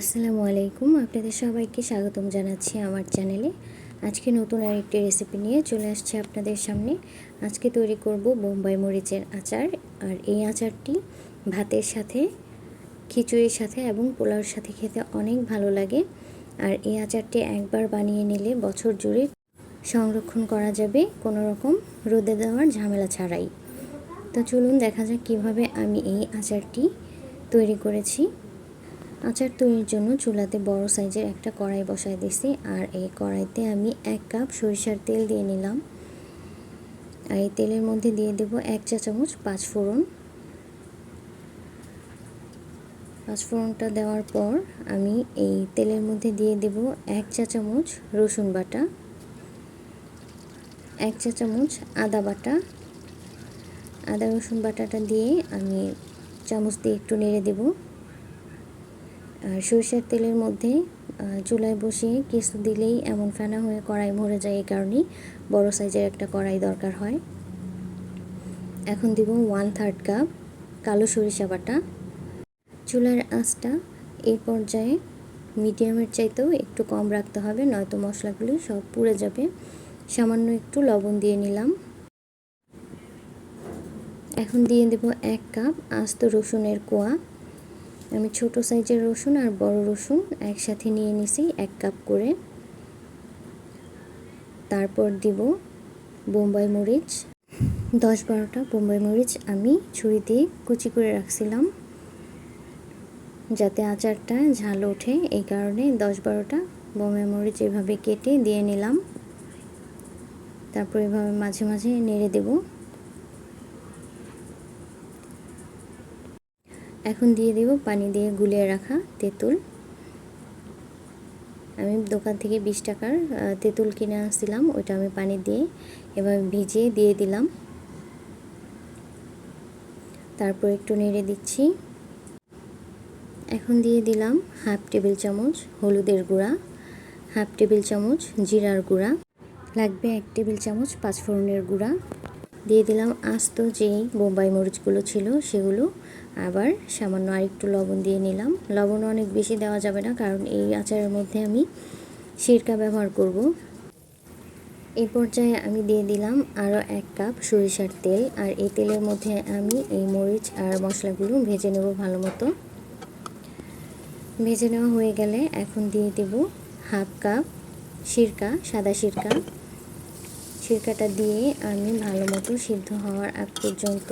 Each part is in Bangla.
আসসালামু আলাইকুম। আপনাদের সবাইকে স্বাগতম জানাচ্ছি আমার চ্যানেলে। আজকে নতুন আরেকটি রেসিপি নিয়ে চলে আসছে আপনাদের সামনে। আজকে তৈরি করব বোম্বাই মরিচের আচার। আর এই আচারটি ভাতের সাথে, খিচুড়ির সাথে এবং পোলাওর সাথে খেতে অনেক ভালো লাগে। আর এই আচারটি একবার বানিয়ে নিলে বছর জুড়ে সংরক্ষণ করা যাবে কোনো রকম রোদে দেওয়ার ঝামেলা ছাড়াই। তো চলুন দেখা যাক কীভাবে আমি এই আচারটি তৈরি করেছি। আচার তৈরির জন্য চুলাতে বড় সাইজের একটা কড়াই বসাই দিছি। আর এই কড়াইতে আমি এক কাপ সরিষার তেল দিয়ে নিলাম। আর এই তেলের মধ্যে দিয়ে দেব এক চা চামচ পাঁচ ফোড়ন। পাঁচ ফোড়নটা দেওয়ার পর আমি এই তেলের মধ্যে দিয়ে দেব এক চা চামচ রসুন বাটা, এক চা চামচ আদা বাটা। আদা রসুন বাটাটা দিয়ে আমি চামচ দিয়ে একটু নেড়ে দেবো। সরষের তেলের মধ্যে চুলায় বসিয়ে কিছু দিলেই এমন ফেনা হয়ে কড়াই মরে যায় এই কারণেই বড় সাইজের একটা কড়াই দরকার হয়। এখন দিব ওয়ান থার্ড কাপ কালো সরিষা বাটা। চুলার আঁচটা এই পর্যায়ে মিডিয়ামের চাইতেও একটু কম রাখতে হবে, নয়তো মশলাগুলো সব পুড়ে যাবে। সামান্য একটু লবণ দিয়ে নিলাম। এখন দিয়ে দেব এক কাপ আস্ত রসুনের কোয়া। আমি ছোট সাইজের রসুন আর বড় রসুন একসাথে নিয়ে নিছি, এক কাপ করে। তারপর দিব বোম্বাই মরিচ। দশ বারোটা বোম্বাই মরিচ আমি ছুরি দিয়ে কুচি করে রাখছিলাম, যাতে আচারটা ঝাল ওঠে। এই কারণে দশ বারোটা বোম্বাই মরিচ এভাবে কেটে দিয়ে নিলাম। তারপর এভাবে মাঝে মাঝে নেড়ে দেবো। এখন দিয়ে দেব পানি দিয়ে গুলিয়ে রাখা তেঁতুল। আমি দোকান থেকে বিশ টাকার তেঁতুল কিনে আসছিলাম ওইটা আমি পানি দিয়ে এবার ভিজিয়ে দিয়ে দিলাম। তারপর একটু নেড়ে দিচ্ছি। এখন দিয়ে দিলাম হাফ টেবিল চামচ হলুদের গুঁড়া, হাফ টেবিল চামচ জিরার গুঁড়া, লাগবে এক টেবিল চামচ পাঁচফোড়নের গুঁড়া। দিয়ে দিলাম আস্ত যেই বোম্বাই মরিচগুলো ছিল সেগুলো। আবার সামান্য আরেকটু লবণ দিয়ে নিলাম। লবণ অনেক বেশি দেওয়া যাবে না, কারণ এই আচারের মধ্যে আমি সিরকা ব্যবহার করব। এই পর্যায়ে আমি দিয়ে দিলাম আরও এক কাপ সরিষার তেল, আর এই তেলের মধ্যে আমি এই মরিচ আর মশলাগুলো ভেজে নেব ভালো মতো। ভেজে নেওয়া হয়ে গেলে এখন দিয়ে দেব হাফ কাপ সিরকা, সাদা সিরকা। সিরকাটা দিয়ে আমি ভালো মতো সিদ্ধ হওয়ার আগ পর্যন্ত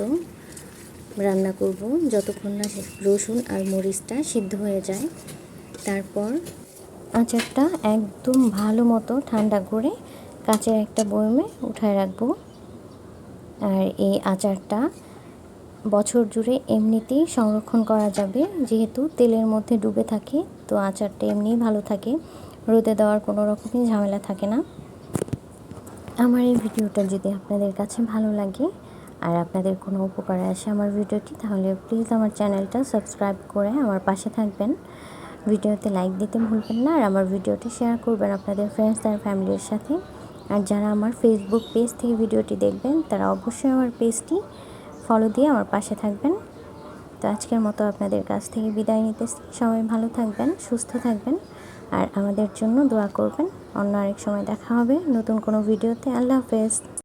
রান্না করব। যতক্ষণ না রসুন আর মরিচটা সিদ্ধ হয়ে যায়। তারপর আচারটা একদম ভালো মতো ঠান্ডা করে কাঁচের একটা বয়মে উঠায় রাখব। আর এই আচারটা বছর জুড়ে এমনিতেই সংরক্ষণ করা যাবে। যেহেতু তেলের মধ্যে ডুবে থাকে, তো আচারটা এমনিই ভালো থাকে। রোদে দেওয়ার কোনো রকমই ঝামেলা থাকে না। আমার এই ভিডিওটা যদি আপনাদের কাছে ভালো লাগে আর আপনাদের কোনো উপকারে আসে আমার ভিডিওটি, তাহলে প্লিজ আমার চ্যানেলটা সাবস্ক্রাইব করে আমার পাশে থাকবেন। ভিডিওতে লাইক দিতে ভুলবেন না আর আমার ভিডিওটি শেয়ার করবেন আপনাদের ফ্রেন্ডস আর ফ্যামিলির সাথে। আর যারা আমার ফেসবুক পেজ থেকে ভিডিওটি দেখবেন, তারা অবশ্যই আমার পেজটি ফলো দিয়ে আমার পাশে থাকবেন। তো আজকের মতো আপনাদের কাছ থেকে বিদায় নিতে সবাই ভালো থাকবেন, সুস্থ থাকবেন। আর আমাদের জন্য দোয়া করবেন। অন্য আরেক সময় দেখা হবে। নতুন কোনো ভিডিওতে আল্লাহ হাফেজ।